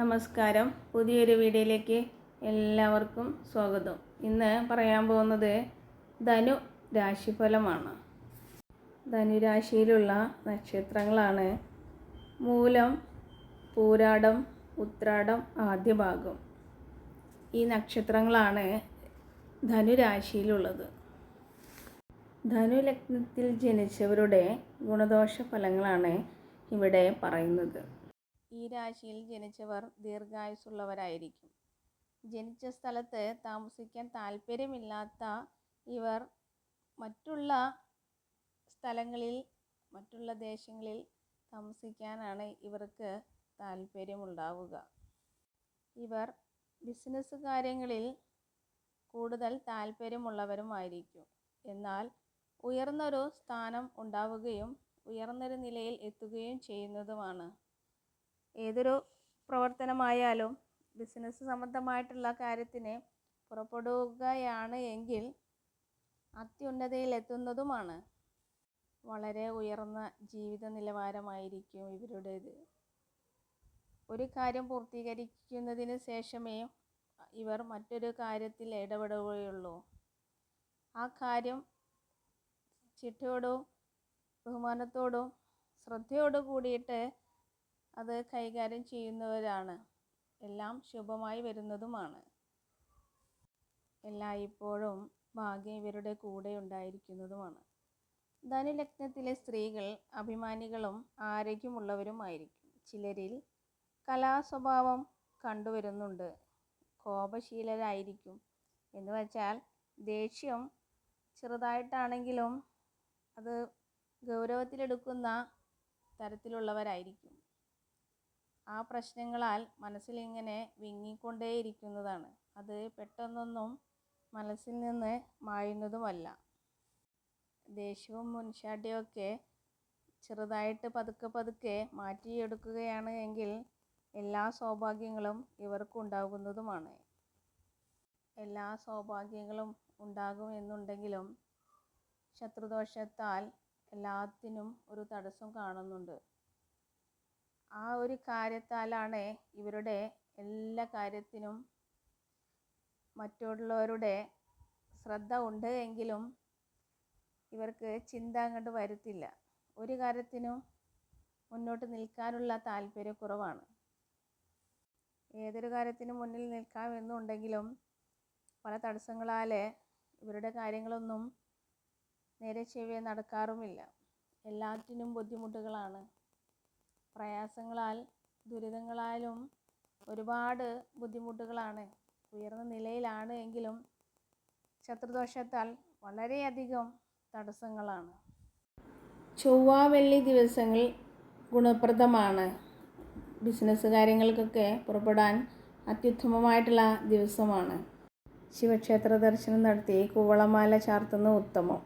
നമസ്കാരം. പുതിയൊരു വീഡിയോയിലേക്ക് എല്ലാവർക്കും സ്വാഗതം. ഇന്ന് പറയാൻ പോകുന്നത് ധനു രാശിഫലമാണ്. ധനുരാശിയിലുള്ള നക്ഷത്രങ്ങളാണ് മൂലം പൂരാടം ഉത്രാടം ആദ്യ ഭാഗം ഈ നക്ഷത്രങ്ങളാണ് ധനുരാശിയിലുള്ളത് ധനുലഗ്നത്തിൽ ജനിച്ചവരുടെ ഗുണദോഷ ഫലങ്ങളാണ് ഇവിടെ പറയുന്നത്. ഈ രാശിയിൽ ജനിച്ചവർ ദീർഘായുസുള്ളവരായിരിക്കും ജനിച്ച സ്ഥലത്ത് താമസിക്കാൻ താല്പര്യമില്ലാത്ത ഇവർ മറ്റുള്ള സ്ഥലങ്ങളിൽ മറ്റുള്ള ദേശങ്ങളിൽ താമസിക്കാനാണ് ഇവർക്ക് താല്പര്യമുണ്ടാവുക ഇവർ ബിസിനസ് കാര്യങ്ങളിൽ കൂടുതൽ താല്പര്യമുള്ളവരുമായിരിക്കും എന്നാൽ ഉയർന്നൊരു സ്ഥാനം ഉണ്ടാവുകയും ഉയർന്നൊരു നിലയിൽ എത്തുകയും ചെയ്യുന്നതുമാണ് ഏതൊരു പ്രവർത്തനമായാലും ബിസിനസ് സംബന്ധമായിട്ടുള്ള കാര്യത്തിന് പുറപ്പെടുകയാണ് എങ്കിൽ അത്യുന്നതയിൽ എത്തുന്നതുമാണ് വളരെ ഉയർന്ന ജീവിത നിലവാരമായിരിക്കും ഇവരുടേത്. ഒരു കാര്യം പൂർത്തീകരിക്കുന്നതിന് ശേഷമേ ഇവർ മറ്റൊരു കാര്യത്തിൽ ഇടപെടുകയുള്ളൂ. ആ കാര്യം ചിട്ടയോടും ബഹുമാനത്തോടും ശ്രദ്ധയോടു കൂടിയിട്ട് അത് കൈകാര്യം ചെയ്യുന്നവരാണ്. എല്ലാം ശുഭമായി വരുന്നതുമാണ്. എല്ലായ്പ്പോഴും ഭാഗ്യം ഇവരുടെ കൂടെ ഉണ്ടായിരിക്കുന്നതുമാണ്. ധനുലഗ്നത്തിലെ സ്ത്രീകൾ അഭിമാനികളും ആരോഗ്യമുള്ളവരുമായിരിക്കും. ചിലരിൽ കലാസ്വഭാവം കണ്ടുവരുന്നുണ്ട്. കോപശീലരായിരിക്കും. എന്ന് വെച്ചാൽ ദേഷ്യം ചെറുതായിട്ടാണെങ്കിലും അത് ഗൗരവത്തിലെടുക്കുന്ന തരത്തിലുള്ളവരായിരിക്കും. ആ പ്രശ്നങ്ങളാൽ മനസ്സിലിങ്ങനെ വിങ്ങിക്കൊണ്ടേയിരിക്കുന്നതാണ്. അത് പെട്ടെന്നൊന്നും മനസ്സിൽ നിന്ന് മായുന്നതുമല്ല. ദേഷ്യവും മുൻഷാട്ടിയൊക്കെ ചെറുതായിട്ട് പതുക്കെ പതുക്കെ മാറ്റിയെടുക്കുകയാണ് എങ്കിൽ എല്ലാ സൗഭാഗ്യങ്ങളും ഇവർക്ക് ഉണ്ടാകുന്നതുമാണ്. എല്ലാ സൗഭാഗ്യങ്ങളും ഉണ്ടാകും എന്നുണ്ടെങ്കിലും ശത്രുദോഷത്താൽ എല്ലാത്തിനും ഒരു തടസ്സം കാണുന്നുണ്ട്. ആ ഒരു കാര്യത്താലാണ് ഇവരുടെ എല്ലാ കാര്യത്തിനും മറ്റുള്ളവരുടെ ശ്രദ്ധ ഉണ്ട് എങ്കിലും ഇവർക്ക് ചിന്ത അങ്ങോട്ട് വരുത്തില്ല. ഒരു കാര്യത്തിനും മുന്നോട്ട് നിൽക്കാനുള്ള താല്പര്യക്കുറവാണ്. ഏതൊരു കാര്യത്തിനും മുന്നിൽ നിൽക്കാമെന്നുണ്ടെങ്കിലും പല തടസ്സങ്ങളാൽ ഇവരുടെ കാര്യങ്ങളൊന്നും നേരെ ചെവ്വേ നടക്കാറുമില്ല. എല്ലാറ്റിനും ബുദ്ധിമുട്ടുകളാണ്. പ്രയാസങ്ങളാൽ ദുരിതങ്ങളാലും ഒരുപാട് ബുദ്ധിമുട്ടുകളാണ്. ഉയർന്ന നിലയിലാണ് എങ്കിലും ശത്രുദോഷത്താൽ വളരെയധികം തടസ്സങ്ങളാണ്. ചൊവ്വ വെള്ളി ദിവസങ്ങൾ ഗുണപ്രദമാണ്. ബിസിനസ് കാര്യങ്ങൾക്കൊക്കെ പുറപ്പെടാൻ അത്യുത്തമമായിട്ടുള്ള ദിവസമാണ്. ശിവക്ഷേത്ര ദർശനം നടത്തി കുവളമാല ചാർത്തുന്ന ഉത്തമം.